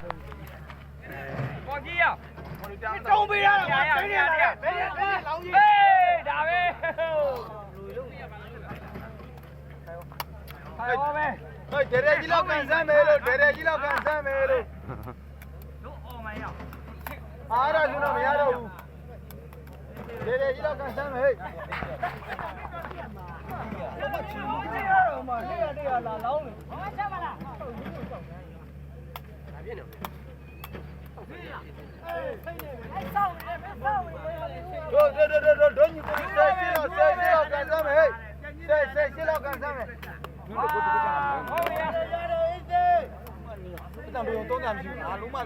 ပေါ်ကြီးရတုံးပေးရတာရရဘယ်ရနေရရဘယ်နေရလောင်းကြီးဟေးဒါပဲဟိုပဲဟဲ့ဒရဲကြီးလောက်ကန်ဆမ်းမယ်လို့ဒရဲကြီးလောက်ကန်ဆမ်းမယ်လို့တို့အော်မရအားရဆိုတော့မရတော့ဘူးဒရဲကြီးလောက်ကန်ဆမ်းမယ်ဟဲ့ဘာချင်လို့ရတော့မှဟဲ့ရတဲ့ရလာလောင်းနေဘာချမ်းမလားတို့တို့တို့တို့တို့ညီကိုဆယ်ရှင်း လောက်ဆယ်ရှင်းလောက်ကန်ဆမ်းမယ်ဟဲ့ဆယ်ဆယ်ရှင်းလောက်ကန်ဆမ်းမယ်ဟုတ်ရတံပြုံသုံးတံမရှိဘူးအားလုံးမှ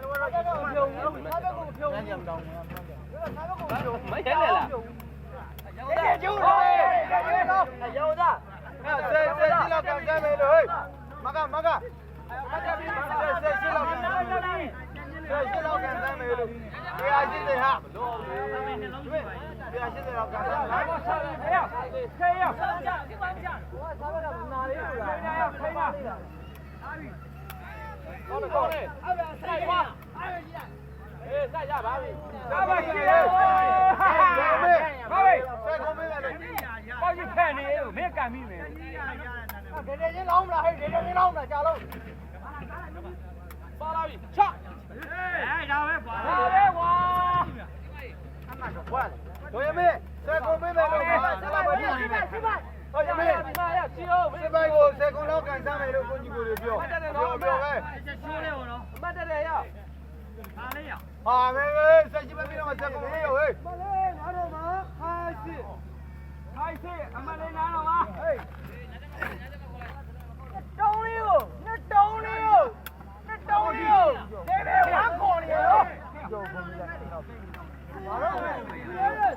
ပြုံလုံးငါ ဘက်ကိုပြုံညံတောင်းငါဘက်ကိုပြုံမရဲလေလားအေးကျိုးတော့ရောသားအဲ့ဆယ်ဆယ်ရှင်းလောက်ကန်ဆမ်းမယ်လို့ဟဲ့မကမကဆယ်ဆယ်ရှင်းလောက်ကန်ဆမ်းမယ်ဆယ်ရှင်းလောက်က န်ဆမ်းမယ်လို့တရားရှိတယ်ဟာတရားရှိတယ်လောက်ကန်ဆမ်းမယ်ဟောဆက်ရဖေရဖေရဆက်ကြဒီမှာကြစားရတာနာလေးလို့လားဖေရဖေရဟုတ်တယ်ဟုတ်တယ်အဲ့ဒါဆက်ကွာအေးဆက်ရပါပြီဒါပါရှိရပါမေဟေးဆယ်ကုန်မေးတယ်လို့ပေါ့ကြီးဖက်နေလို့မင်းကန်ပြီမယ်ဒေဒေချင်းလောင်းမလားဟဲ့ဒေဒေချင်းလောင်းမလားကြာလို့ပါလာပြီချအဲဒါပဲကွာဒါပဲကွာတို့ရမေဆယ်ကုန်မေးမယ်လို့ဆက်လာပါပြီဟုတ်ရမေဒီမှာရစီအောင်စစ်ပိုင်ကိုဆယ်ကုန်လောက်ကန်ဆမ်းမယ်လို့ကိုကြီးကိုပြောပြောပြောပဲရှိုးလေးဟောနော်အမတ်တက်တယ်ရအားလေးရဟာမေဆက်ရှိမပြီးတော့ဆက်ကုန်မေးရောဟဲ့မလေးငါတို့မှာဟာရှိ ခိုင်းစေအမလေးနားတော့ပါ ဟေးတောင်းလေးကိုနှစ်တောင်းလေးကိုနှစ်တောင်းလေးကိုဒေဒေဝါခေါ်နေရောကြောက်ကုန်ပြီလားဘာလို့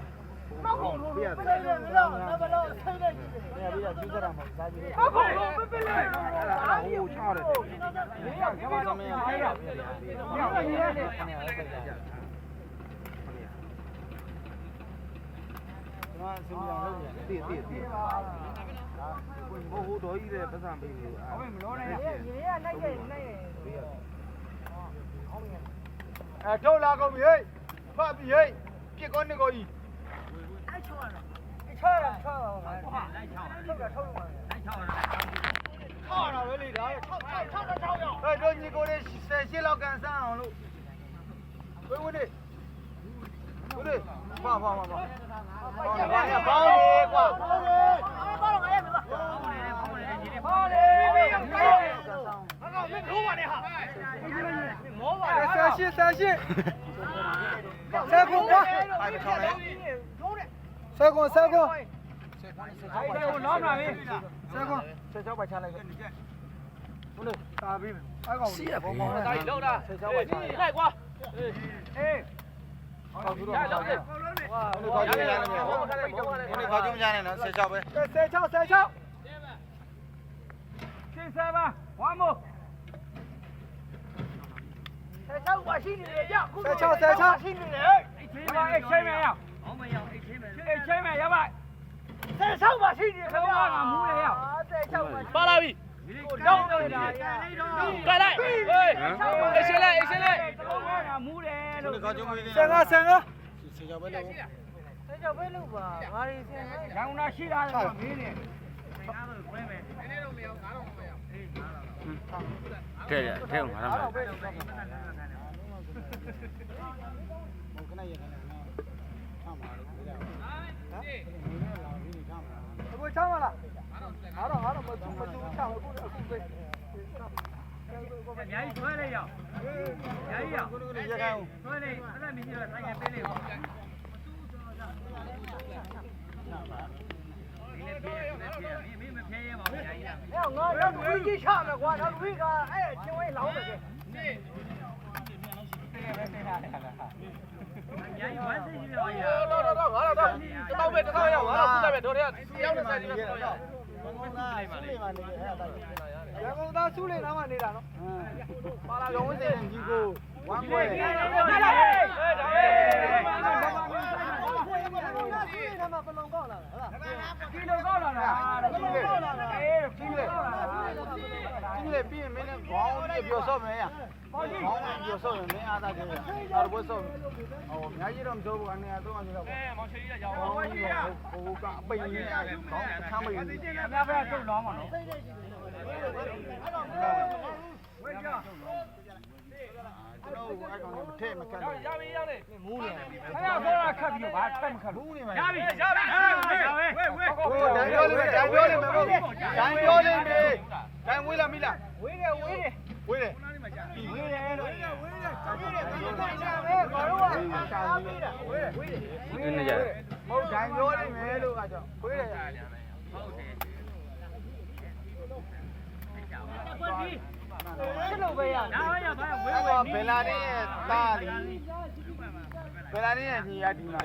အဲထုတ်လာကုန်ပြီဟဲ့ဖတ်ပြီဟဲ့ပြစ်ကောနေကိုကြီးအဲ့ ချောရတာချောရချောရပါလိုက်ချောထုတ်တာထုတ်လို့လိုက်ချောရတာချောရတာပဲလေဒါထောက်ထောက်ထောက်ထောက်ရောဟဲ့တို့ညီကိုလေးဆယ်ရှစ်လောက်ကန်ဆန်းအောင်လို့ဝေးဝေးနေဝေးနေပါပါပါပါဘာလဲဘာလဲကွာဘာလဲဘာလို့ငါရဲ့မလားဟောလေပြီကောငါကမင်းတို့ပါနဲ့ဟာမောပါလေဆယ်ရှစ်ဆယ်ရှစ်ဆယ် ကုန်ကွာအိုင်ထောင်းလေဆယ်ကုန်ဆယ်ကုန်အဲ့ဒါကိုနောင်းလာပြီဆယ်ကုန်ဆယ်ချောက် ပါချလိုက်ဟုတ်လေတာပြီးအဲ့ကောင်စီးရပုံပုံဒါကြီးလောက်တာဆယ်ချောက်ပါချလိုက်လိုက်ကွာအေးဟောသူတို့ရလောက်တယ်ဝါဘယ်လိုခေါ်ကြလဲဘယ်လိုခေါ်ကြမကြနဲ့နော်ဆယ်ချောက်ပဲဆယ်ချောက်ဆယ်ချောက်ခေဆာပါဝါမို့ဆယ်ချောက်ပါရှိနေတယ်ကြဆယ်ချော က်ဆယ်ချောက်ရှိနေတယ်ဒီမှာအိတ်ချင်းမယ်ရအောင်မရအိတ်ချင်းမယ်အိတ်ချင်းမယ်ရပါဆယ်ချောက်ပါရှိနေတယ်ခမောကမူးလေရဆယ်ချောက်ပါပါလာပြီ တောင်းနေတာကလိုက်ဟေးအိတ်ချင်းလိုက်အိတ်ချင်းလိုက်ခမောကမူးတယ်လို့ဆယ်ငါဆယ်ငါဆယ်ချောက်ပဲလို့ဆယ်ချောက်ပဲလို့ပါငါရီဆယ်ငါရောင်နာရှိတာတော့မင်းနေတဲ့တဲ့ထဲမှာလားတော့ပဲဟိုခဏရခဏထောင်ပါလို့ပြောတာဟမ်ဒီနေ့လာပြီးထောင်ပါဘယ်ချောင်းမလားအားတော့အားတော့မသူမသူချောင်းအခုအခုပဲအများကြီးဆွဲလိုက်ရအောင်အများကြီးရကိုကိုရခိုင်းဆွဲလိုက်အဲ့ဒါမရှိတော့ဆိုင်ရပေးလိုက်ပါဒီနေ့ပြေးပြေးမင်းမဖျဲရဲပါဘူးအများကြီးလားဟဲ့ငါတော့ဝီကြီးချမယ်ကွာတော့ဝီကအဲ့ချင်းဝဲလောင်းတယ်ကဲအများကြီးဝမ်းစိတ်ကြီးတော့ရတော့တော့တော့ငါတော့တော့တော့ပဲပဲတစ်ခါရောက်ပါခုစားပဲတို့တည်းရောက်နေဆိုင်ကြီးပဲတော့ရောက်ဘုံကစုနေမှနေအဲ့ဒါရန်ကုန်သားစုလေနားမှာနေတာနော်ပါလာရုံးစင်ကြီးကိုဝမ်းပွဲဟဲ့ဒါပဲဟဲ့ဒါပဲ ကီလိုကောက်လာတာကီလိုကောက်လာတာအေးကီလိုကောက်လာတာကြီးလေပြီးရင်မင်းလည်းခေါင်းပြီးပြောဆော့မယ်ရခေါင်းပြီးပြောဆော့မယ်မင်းအားသာကြရတော့ဘယ်ဆော့ဟိုအများကြီးတော့မစိုးဘူးအနေအတော့အနေတော့အဲမောင်ချီကြီးရောက်ဟိုဟိုကအပိန်ကြီးခေါင်းအခမ်းပိန်ကြီးအများပဲထုတ်လောင်းပါနော်ကျွန်တော်အဲ့ကောင်မ ထဲမကတ်ရရပြီရောက်နေမူးနေအဲ့ဒါဆိုတော့ခတ်ပြီးတော့ဘာထက်မခတ်ဘူးဘူးနေမှာရပြီရပြီဟဲ့ဒါပဲဝေးဝေးဟိုဒိုင်ပြောလိမ့်မယ်ဒိုင်ပြောလိမ့်မယ်ဘုဒိုင်ပြောလိမ့်မယ်ဒိုင်ဝေးလားမိလားဝေးတယ်ဝေးတယ်ဝေးတယ်ဝေးတယ်လို့ဝေးတယ်ဝေးတယ်ဝေးတယ်ဝေးတယ်ဘာလို့ကရှာပြီးတာဝေးတယ်ဝေးတယ်နည်းနည်းကြမဟုတ်ဒိုင်ပြောလိမ့်မယ်လို့ကကြောဝေးတယ် စစ်လို့ပဲရဒါပဲရပါဝေးအဲ့ဝေးတော့ဘယ်လာနေရဲ့သားလီဘယ်လာနေရဲ့ညီရဒီမှာ